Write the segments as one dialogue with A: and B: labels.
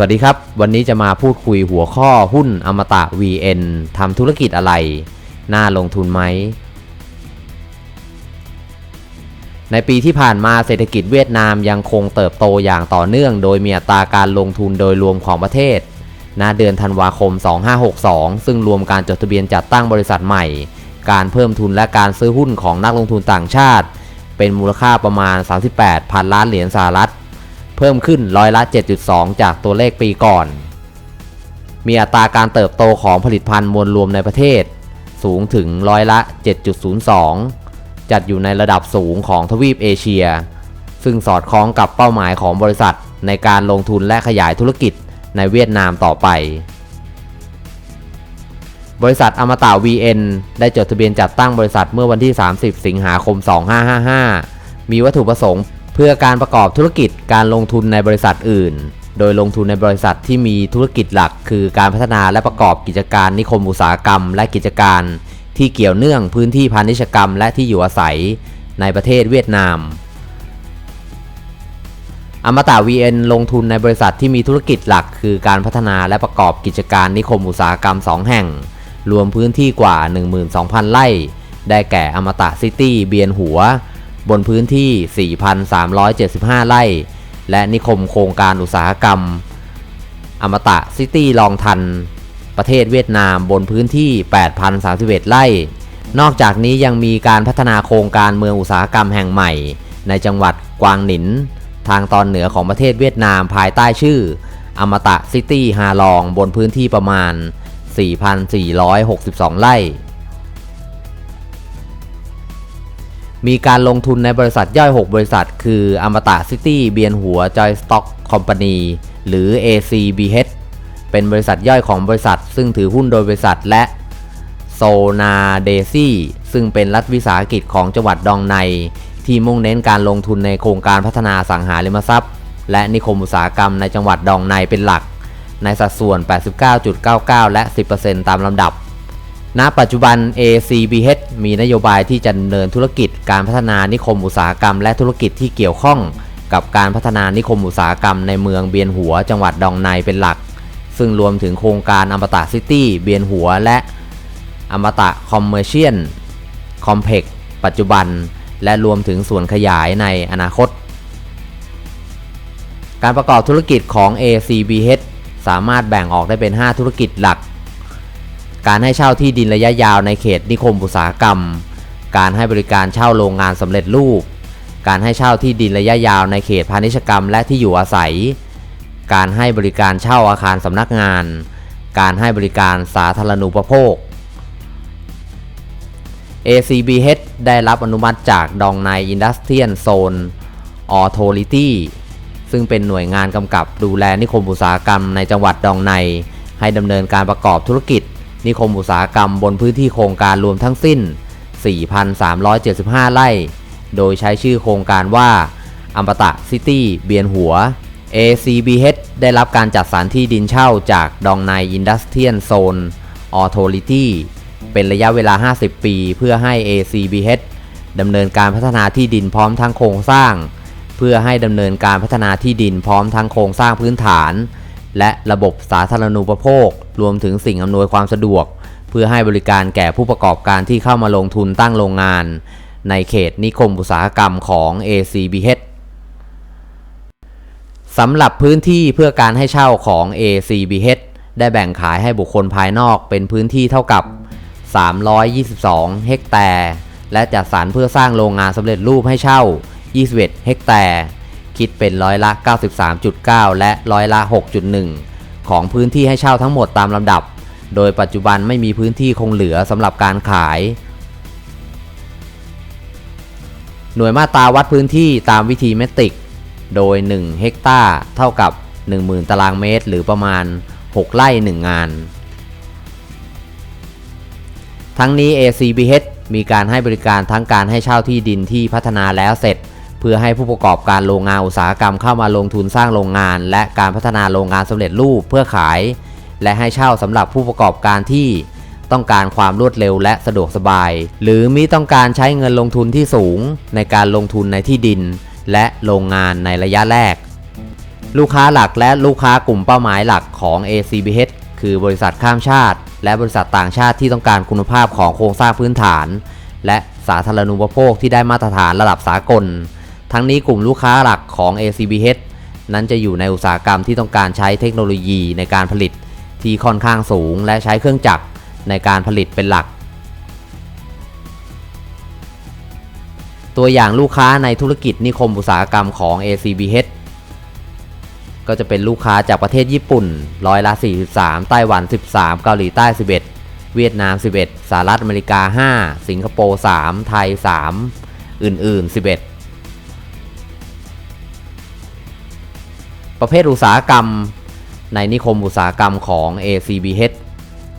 A: สวัสดีครับ วันนี้จะมาพูดคุยหัวข้อหุ้นอมตะ VN ทำธุรกิจอะไร น่าลงทุนไหม ในปีที่ผ่านมาเศรษฐกิจเวียดนามยังคงเติบโตอย่างต่อเนื่อง โดยมีอัตราการลงทุนโดยรวมของประเทศณเดือนธันวาคม 2562 ซึ่งรวมการจดทะเบียนจัดตั้งบริษัทใหม่ การเพิ่มทุนและการซื้อหุ้นของนักลงทุนต่างชาติ เป็นมูลค่าประมาณ 38พันล้านเหรียญสหรัฐ เพิ่มขึ้นร้อยละ 7.2 จากตัวเลขปีก่อน มีอัตราการเติบโตของผลิตภัณฑ์มวลรวมในประเทศ สูงถึงร้อยละ 7.02 จัดอยู่ในระดับสูงของทวีปเอเชีย ซึ่งสอดคล้องกับเป้าหมายของบริษัทในการลงทุนและขยายธุรกิจในเวียดนามต่อไป บริษัทอมตะ VN ได้จดทะเบียนจัดตั้งบริษัทเมื่อวันที่ 30 สิงหาคม 2555 มีวัตถุประสงค์เพื่อการประกอบธุรกิจการลงทุนในบริษัทอื่น โดยลงทุนในบริษัทที่มีธุรกิจหลัก คือการพัฒนาและประกอบกิจการนิคมอุตสาหกรรม และกิจการ ที่เกี่ยวเนื่องพื้นที่พาณิชยกรรม และที่อยู่อาศัยในประเทศเวียดนาม อมตะ VN ลงทุนในบริษัทที่มีธุรกิจหลัก คือการพัฒนาและประกอบกิจการนิคมอุตสาหกรรม 2 แห่ง รวมพื้นที่กว่า 12,000 ไร่ ได้แก่อมตะซิตี้เบียนหัว บนพื้นที่ 4,375 ไร่ และนิคมโครงการอุตสาหกรรม อมตะซิตี้ลองทัน ประเทศเวียดนามบนพื้นที่ 8,031 ไร่ นอกจากนี้ยังมีการพัฒนาโครงการเมืองอุตสาหกรรมแห่งใหม่ ในจังหวัดกวางหนิน ทางตอนเหนือของประเทศเวียดนามภายใต้ชื่อ อมตะซิตี้ฮาลองบนพื้นที่ประมาณ 4,462 ไร่มีการลงทุนในบริษัทย่อย 6 บริษัท คืออมตะซิตี้เบียนหัวจอยสต็อกคอมพานีหรือ ACBH เป็นบริษัทย่อยของบริษัท ซึ่งถือหุ้นโดยบริษัทและโซนาเดซี่ซึ่งเป็นรัฐวิสาหกิจของจังหวัดดองใน ที่มุ่งเน้นการลงทุนในโครงการพัฒนาสังหาริมทรัพย์ และนิคมอุตสาหกรรมในจังหวัดดองในเป็นหลัก ในสัดส่วน 89.99 และ 10%ตามลำดับ ณ ปัจจุบัน ACBH มีนโยบายที่จะดำเนินธุรกิจการพัฒนานิคมอุตสาหกรรม และธุรกิจที่เกี่ยวข้อง กับการพัฒนานิคมอุตสาหกรรมในเมืองเบียนหัวจังหวัดดองไนเป็นหลัก ซึ่งรวมถึงโครงการอมตะซิตี้เบียนหัวและอมตะคอมเมอร์เชียลคอมเพล็กปัจจุบัน และรวมถึงส่วนขยายในอนาคต การประกอบธุรกิจของ ACBH สามารถแบ่งออกได้เป็น 5 ธุรกิจหลัก การให้เช่าที่ดินระยะยาวในเขตนิคมอุตสาหกรรม การให้บริการเช่าโรงงานสำเร็จรูป การให้เช่าที่ดินระยะยาวในเขตพาณิชยกรรมและที่อยู่อาศัย การให้บริการเช่าอาคารสำนักงาน การให้บริการสาธารณูปโภค ACBH ได้รับอนุมัติจากดองไนอินดัสเทรียนโซนออโทริตี้ซึ่งเป็นหน่วยงานกำกับดูแลนิคมอุตสาหกรรมในจังหวัดดองไนให้ดำเนินการประกอบธุรกิจ นิคมอุตสาหกรรมบนพื้นที่โครงการรวมทั้งสิ้น 4,375 ไร่ โดยใช้ชื่อโครงการว่าอัมปตะซิตี้เบียนหัว ACBH ได้รับการจัดสรรที่ดินเช่าจากดองไนอินดัสเทรียนโซนออโทริตี้เป็นระยะเวลา 50 ปีเพื่อให้ ACBH ดำเนินการพัฒนาที่ดินพร้อมทั้งโครงสร้าง เพื่อให้ดำเนินการพัฒนาที่ดินพร้อมทั้งโครงสร้างพื้นฐาน และระบบสาธารณูปโภค รวมถึงสิ่งอำนวยความสะดวก เพื่อให้บริการแก่ผู้ประกอบการที่เข้ามาลงทุนตั้งโรงงาน ในเขตนิคมอุตสาหกรรมของ ACBH สำหรับพื้นที่เพื่อการให้เช่าของ ACBH ได้แบ่งขายให้บุคคลภายนอกเป็นพื้นที่เท่ากับ 322 เฮกแตร์และจัดสรรเพื่อสร้างโรงงานสำเร็จรูปให้เช่า 21 เฮกแตร์คิดเป็นร้อยละ 93.9 และร้อยละ 6.1 ของพื้นที่ให้เช่าทั้งหมดตามลำดับ โดยปัจจุบันไม่มีพื้นที่คงเหลือสำหรับการขาย หน่วยมาตราวัดพื้นที่ตามวิธีเมตริก โดย 1 เฮกตาร์เท่ากับ 10,000 ตารางเมตร หรือประมาณ 6 ไร่ 1 งาน ทั้งนี้ ACBH มีการให้บริการทั้งการให้เช่าที่ดินที่พัฒนาแล้วเสร็จ เพื่อให้ผู้ประกอบการโรงงานอุตสาหกรรมเข้ามาลงทุนสร้างโรงงาน และการพัฒนาโรงงานสำเร็จรูปเพื่อขาย และให้เช่าสำหรับผู้ประกอบการที่ต้องการความรวดเร็วและสะดวกสบาย หรือมิต้องการใช้เงินลงทุนที่สูงในการลงทุนในที่ดิน และโรงงานในระยะแรก ลูกค้าหลักและลูกค้ากลุ่มเป้าหมายหลักของ ACBH คือบริษัทข้ามชาติ และบริษัทต่างชาติที่ต้องการคุณภาพของโครงสร้างพื้นฐาน และสาธารณูปโภคที่ได้มาตรฐานระดับสากล ทั้งนี้กลุ่มลูกค้าหลักของ ACBH นั้นจะอยู่ในอุตสาหกรรมที่ต้องการใช้เทคโนโลยีในการผลิตที่ค่อนข้างสูง และใช้เครื่องจักรในการผลิตเป็นหลัก ตัวอย่างลูกค้าในธุรกิจนิคมอุตสาหกรรมของ ACBH ก็จะเป็นลูกค้าจากประเทศญี่ปุ่นร้อยละ 43 ไต้หวัน 13 เกาหลีใต้ 11 เวียดนาม 11 สหรัฐอเมริกา 5 สิงคโปร์ 3 ไทย 3 อื่น ๆ 11 ประเภทอุตสาหกรรมในนิคมอุตสาหกรรมของ ACBH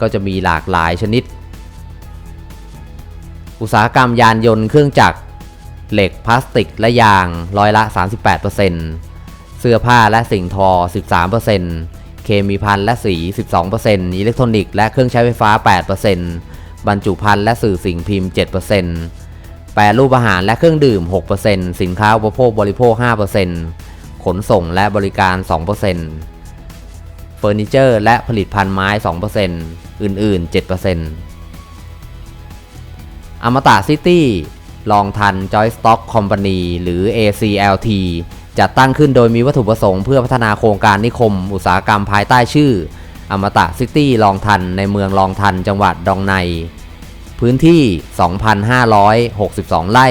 A: ก็จะมีหลากหลายชนิด อุตสาหกรรมยานยนต์เครื่องจักร เหล็กพลาสติกและยางร้อยละ 38%เสื้อผ้าและสิ่งทอ 13%เคมีภัณฑ์และสี 12%อิเล็กทรอนิกส์และเครื่องใช้ไฟฟ้า 8%บรรจุภัณฑ์และสื่อสิ่งพิมพ์ 7%แปรรูปอาหารและเครื่องดื่ม 6%สินค้าอุปโภคบริโภค 5%ขนส่งและบริการ 2%เฟอร์นิเจอร์และผลิตภัณฑ์ไม้ 2%อื่น ๆ 7%อมตะซิตี้ ลองทันจอยสต็อกคอมพานีหรือ ACLT จัดตั้งขึ้นโดยมีวัตถุประสงค์เพื่อพัฒนาโครงการนิคม อุตสาหกรรมภายใต้ชื่อ อมตะซิตี้ลองทันในเมืองลองทันจังหวัดดองไน พื้นที่ 2,562 ไร่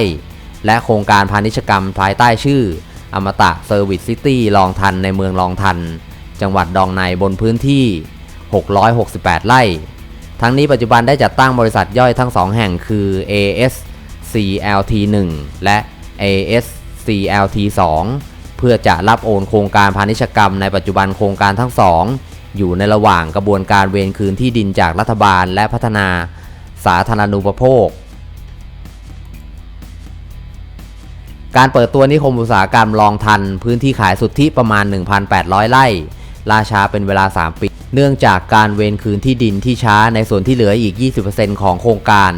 A: และโครงการพาณิชยกรรมภายใต้ชื่อ อมตะเซอร์วิสซิตี้ลองทันในเมืองลองทัน จังหวัดดองไนบนพื้นที่ 668 ไร่ ทั้งนี้ปัจจุบันได้จัดตั้งบริษัทย่อยทั้งสองแห่งคือ AS CLT1 และ ASCLT 2 เพื่อจะรับโอนโครงการพาณิชยกรรมในปัจจุบันโครงการทั้งสอง อยู่ในระหว่างกระบวนการเวรคืนที่ดินจากรัฐบาลและพัฒนาสาธารณูปโภค การเปิดตัวนิคมอุตสาหกรรมลองทัน พื้นที่ขายสุทธิประมาณ 1,800 ไร่ล่าช้าเป็นเวลา 3 ปี เนื่องจากการเวรคืนที่ดินที่ช้าในส่วนที่เหลืออีก 20%ของโครงการ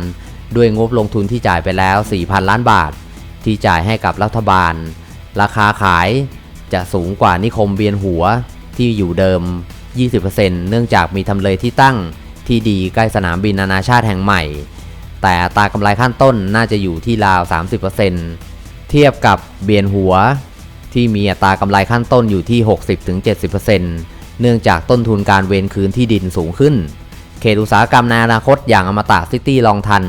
A: ด้วยงบลงทุนที่จ่ายไปแล้ว 4,000 ล้านบาท ที่จ่ายให้กับรัฐบาล ราคาขายจะสูงกว่านิคมเวียนหัวที่อยู่เดิม 20%เนื่องจากมีทำเลที่ตั้งที่ดีใกล้สนามบินนานาชาติแห่งใหม่ แต่ตากำไรขั้นต้นน่าจะอยู่ที่ราว 30%เทียบกับเบียนหัว ที่มีอัตรากำไรขั้นต้นอยู่ที่ 60-70%เนื่องจากต้นทุนการเวนคืนที่ดินสูงขึ้น เขตอุตสาหกรรมในอนาคตอย่างอมตะซิตี้ลองทัน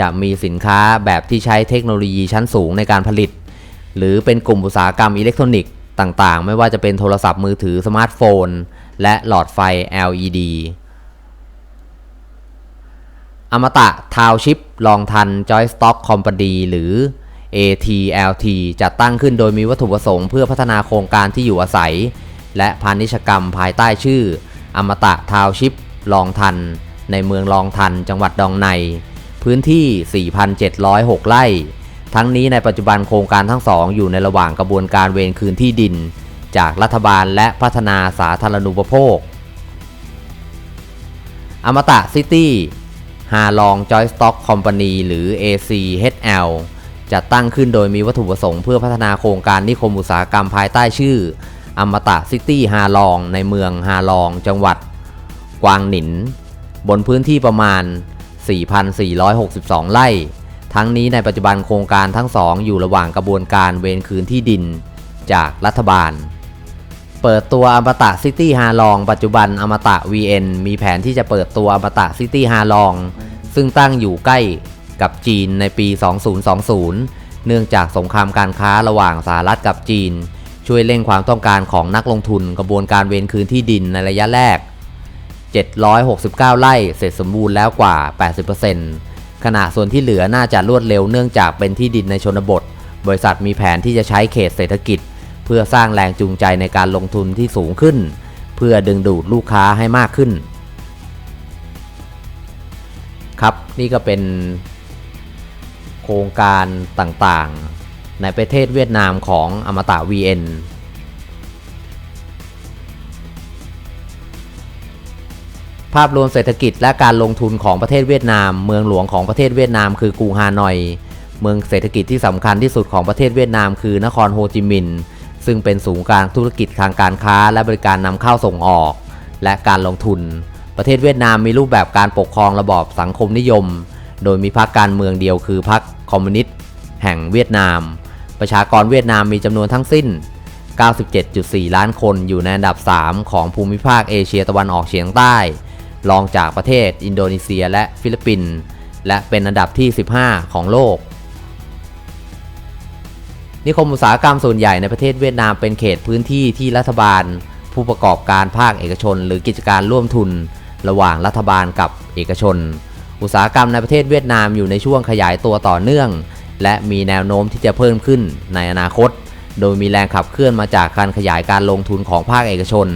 A: จะมีสินค้าแบบที่ใช้เทคโนโลยีชั้นสูงในการผลิต หรือเป็นกลุ่มอุตสาหกรรมอิเล็กทรอนิกส์ต่างๆ ไม่ว่าจะเป็นโทรศัพท์มือถือสมาร์ทโฟน และหลอดไฟ LED อมตะทาวชิปลองทันจอยสต็อกคอมพานีหรือ ATLT จัดตั้งขึ้นโดยมีวัตถุประสงค์เพื่อพัฒนาโครงการที่อยู่อาศัย และพาณิชกรรมภายใต้ชื่อ อมตะทาวชิปลองทัน ในเมืองลองทันจังหวัดดองไน พื้นที่ 4,706 ไร่ ทั้งนี้ในปัจจุบันโครงการทั้งสองอยู่ในระหว่างกระบวนการเวรคืนที่ดิน จากรัฐบาลและพัฒนาสาธารณูปโภค อมตะซิตี้ฮาลองจอยสต็อกคอมพานีหรือ ACHL จัดตั้งขึ้นโดยมีวัตถุประสงค์เพื่อพัฒนาโครงการนิคมอุตสาหกรรมภายใต้ชื่อ อมตะซิตี้ฮาลองในเมืองฮาลองจังหวัด กวางหนิน บนพื้นที่ประมาณ 4,462 ไร่ ทั้งนี้ในปัจจุบันโครงการทั้งสองอยู่ระหว่างกระบวนการเวรคืนที่ดินจากรัฐบาล เปิดตัวอมตะซิตี้ฮาลองปัจจุบันอมตะ VN มีแผนที่จะเปิดตัวอมตะซิตี้ฮาลอง ซึ่งตั้งอยู่ใกล้กับจีนในปี 2020 เนื่องจากสงครามการค้าระหว่างสหรัฐกับจีน ช่วยเร่งความต้องการของนักลงทุนกระบวนการเวรคืนที่ดินในระยะแรก 769 ไร่เสร็จสมบูรณ์แล้วกว่า 80%ขณะส่วนที่เหลือน่าจะรวดเร็วเนื่องจากเป็นที่ดินในชนบท บริษัทมีแผนที่จะใช้เขตเศรษฐกิจ เพื่อสร้างแรงจูงใจในการลงทุนที่สูงขึ้น เพื่อดึงดูดลูกค้าให้มากขึ้น ครับนี่ก็เป็นโครงการต่างๆ ในประเทศเวียดนามของอมตะ VN ภาพรวมเศรษฐกิจและการลงทุนของประเทศเวียดนาม เมืองหลวงของประเทศเวียดนามคือกรุงฮานอย เมืองเศรษฐกิจที่สำคัญที่สุดของประเทศเวียดนามคือนครโฮจิมินห์ซึ่งเป็นศูนย์กลางธุรกิจทางการค้า และบริการนำเข้าส่งออก และการลงทุน ประเทศเวียดนามมีรูปแบบการปกครองระบอบสังคมนิยม โดยมีพรรคการเมืองเดียวคือพรรคคอมมิวนิสต์แห่งเวียดนาม ประชากรเวียดนามมีจำนวนทั้งสิ้น 97.4 ล้านคนอยู่ในอันดับ 3 ของภูมิภาคเอเชียตะวันออกเฉียงใต้ รองจากประเทศอินโดนีเซียและฟิลิปปินส์และเป็นอันดับที่ 15 ของโลก นิคมอุตสาหกรรมส่วนใหญ่ในประเทศเวียดนามเป็นเขตพื้นที่ที่รัฐบาล ผู้ประกอบการภาคเอกชน หรือกิจการร่วมทุน ระหว่างรัฐบาลกับเอกชน อุตสาหกรรมในประเทศเวียดนามอยู่ในช่วงขยายตัวต่อเนื่อง และมีแนวโน้มที่จะเพิ่มขึ้นในอนาคต โดยมีแรงขับเคลื่อนมาจากการขยายการลงทุนของภาคเอกชน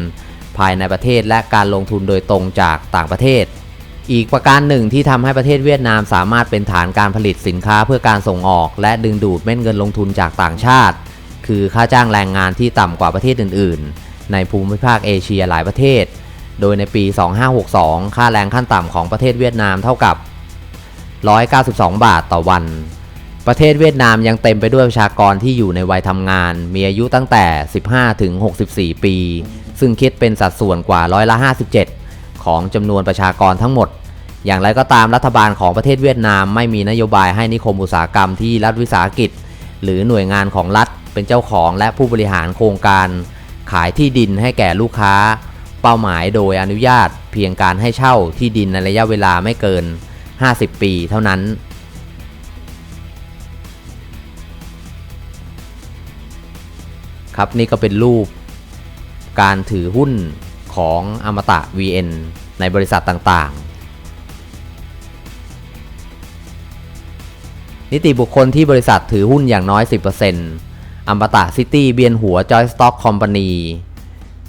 A: ภายในประเทศ และการลงทุนโดยตรงจากต่างประเทศ อีกประการหนึ่งที่ทำให้ประเทศเวียดนามสามารถเป็นฐานการผลิตสินค้าเพื่อการส่งออก และดึงดูดเม็ดเงินลงทุนจากต่างชาติ คือค่าจ้างแรงงานที่ต่ำกว่าประเทศอื่น ๆ ในภูมิภาคเอเชียหลายประเทศ โดยในปี 2562 ค่าแรงขั้นต่ำของประเทศเวียดนามเท่ากับ 192 บาทต่อวันประเทศเวียดนามยังเต็มไปด้วยประชากรที่อยู่ในวัยทำงาน มีอายุตั้งแต่ 15 ถึง 64 ปี ซึ่งคิดเป็นสัดส่วนกว่าร้อยละ 57 ของจำนวนประชากรทั้งหมด อย่างไรก็ตามรัฐบาลของประเทศเวียดนามไม่มีนโยบายให้นิคมอุตสาหกรรมที่รัฐวิสาหกิจ หรือหน่วยงานของรัฐเป็นเจ้าของและผู้บริหารโครงการ ขายที่ดินให้แก่ลูกค้า เป้าหมายโดยอนุญาต เพียงการให้เช่าที่ดินในระยะเวลาไม่เกิน 50 ปีเท่านั้นครับนี่ก็เป็นรูป การถือหุ้นของอมตะ VN ในบริษัทต่างๆ นิติบุคคลที่บริษัทถือหุ้นอย่างน้อย 10%อมตะซิตี้เบียนหัวจอยสต็อกคอมพานี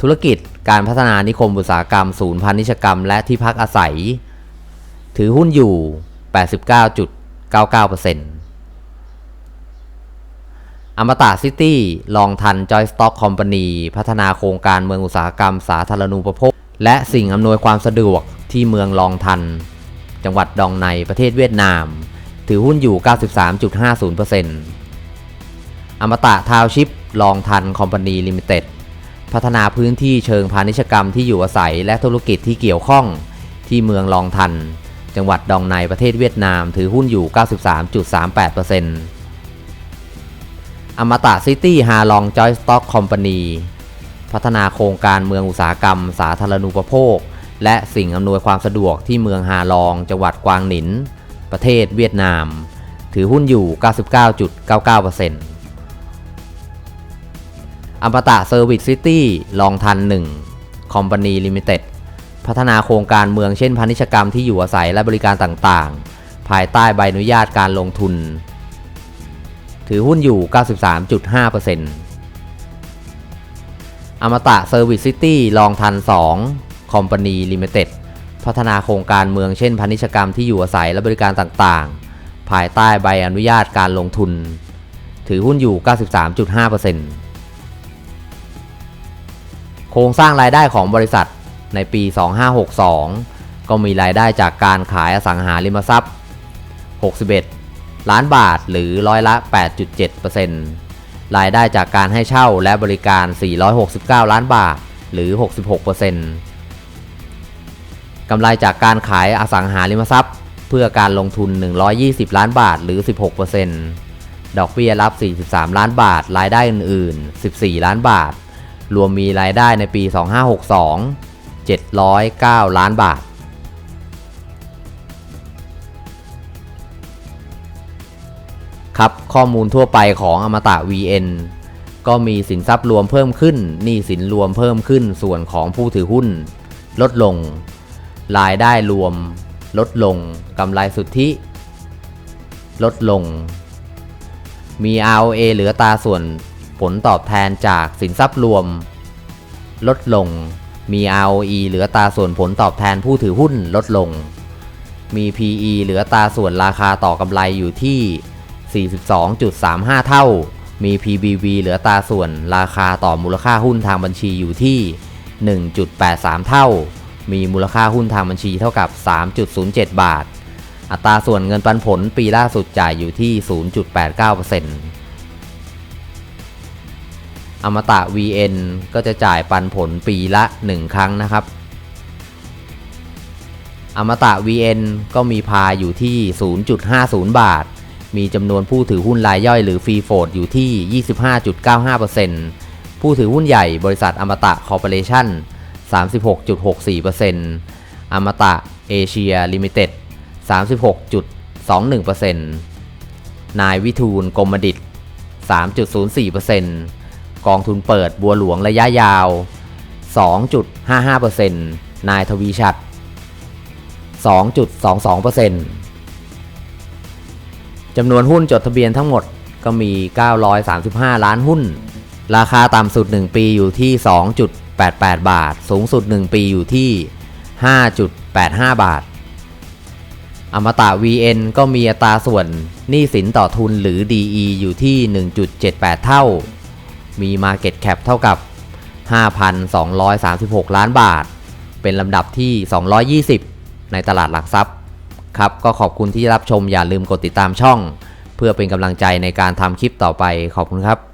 A: ธุรกิจการพัฒนานิคมอุตสาหกรรม ศูนย์พาณิชยกรรม และที่พักอาศัย ถือหุ้นอยู่ 89.99% อมตะซิตี้ลองทันจอยสต็อกคอมพานีพัฒนาโครงการเมืองอุตสาหกรรมสาธารณูปโภค และสิ่งอำนวยความสะดวกที่เมืองลองทัน จังหวัดดองในประเทศเวียดนาม ถือหุ้นอยู่ 93.50%อมตะทาวชิปลองทันคอมพานีลิมิเต็ดพัฒนาพื้นที่เชิงพาณิชยกรรมที่อยู่อาศัยและธุรกิจที่เกี่ยวข้องที่เมืองลองทัน จังหวัดดองในประเทศเวียดนาม ถือหุ้นอยู่ 93.38% อมตะซิตี้ฮาลองจอยสต็อกคอมพานีพัฒนาโครงการเมืองอุตสาหกรรม สาธารณูปโภค และสิ่งอำนวยความสะดวกที่เมืองฮาลองจังหวัดกวางหนิน ประเทศเวียดนาม ถือหุ้นอยู่ 99.99%อมตะเซอร์วิสซิตี้ลองทัน1คอมพานีลิมิเต็ดพัฒนาโครงการเมืองเช่นพาณิชยกรรมที่อยู่อาศัยและบริการต่างๆ ภายใต้ใบอนุญาตการลงทุน ถือหุ้นอยู่ 93.5%อมตะเซอร์วิสซิตี้ลองทัน 2 คอมพานีลิมิเต็ดพัฒนาโครงการเมืองเช่นพาณิชยกรรมที่อยู่อาศัยและบริการต่างๆ ภายใต้ใบอนุญาตการลงทุน ถือหุ้นอยู่ 93.5%โครงสร้างรายได้ของบริษัทในปี 2562 ก็มีรายได้จากการขายอสังหาริมทรัพย์ 61 ล้านบาทหรือร้อยละ 8.7%รายได้จากการให้เช่าและบริการ 469 ล้านบาทหรือ 66%กำไรจากการขายอสังหาริมทรัพย์ เพื่อการลงทุน 120 ล้านบาทหรือ 16%ดอกเบี้ยรับ 43 ล้านบาท รายได้อื่น ๆ 14 ล้านบาท รวมมีรายได้ในปี 2562 709 ล้านบาท ข้อมูลทั่วไปของอมตะ VN ก็มีสินทรัพย์รวมเพิ่มขึ้นหนี้สินรวมเพิ่มขึ้นส่วนของผู้ถือหุ้น ลดลง รายได้รวม ลดลงกำไรสุทธิ ลดลง มี ROA เหลือตาส่วนผลตอบแทนจากสินทรัพย์รวม ลดลง มี ROE เหลือตาส่วนผลตอบแทนผู้ถือหุ้นลดลง มี PE เหลือตาส่วนราคาต่อกำไรอยู่ที่ 42.35 เท่า มี PBV เหลือตาส่วนราคาต่อมูลค่าหุ้นทางบัญชีอยู่ที่ 1.83 เท่า มีมูลค่าหุ้นทางบัญชีเท่ากับ 3.07 บาท อัตราส่วนเงินปันผลปีล่าสุดจ่ายอยู่ที่ 0.89%อมตะ VN ก็จะจ่ายปันผลปีละ 1 ครั้งนะครับอมตะ VN ก็มีพาอยู่ที่ 0.50 บาท มีจำนวนผู้ถือหุ้นรายย่อยหรือฟรีโฟดอยู่ที่ 25.95%ผู้ถือหุ้นใหญ่บริษัทอมตะคอร์ปอเรชั่น 36.64%อมตะเอเชียลิมิเต็ด 36.21%นายวิทูลกรมดิต 3.04%กองทุนเปิดบัวหลวงระยะยาว 2.55%นายทวีชัด 2.22% จำนวนหุ้นจดทะเบียนทั้งหมดก็มี 935 ล้านหุ้น ราคาต่ำสุด 1 ปีอยู่ที่ 2.88 บาท สูงสุด 1 ปีอยู่ที่ 5.85 บาท อมตะ VN ก็มีอัตราส่วนหนี้สินต่อทุนหรือ DE อยู่ที่ 1.78 เท่า มี Market Cap เท่ากับ 5,236 ล้านบาท เป็นลำดับที่ 220 ในตลาดหลักทรัพย์ ครับก็ขอบคุณที่รับชมอย่าลืมกดติดตามช่อง เพื่อเป็นกำลังใจในการทำคลิปต่อไปขอบคุณครับ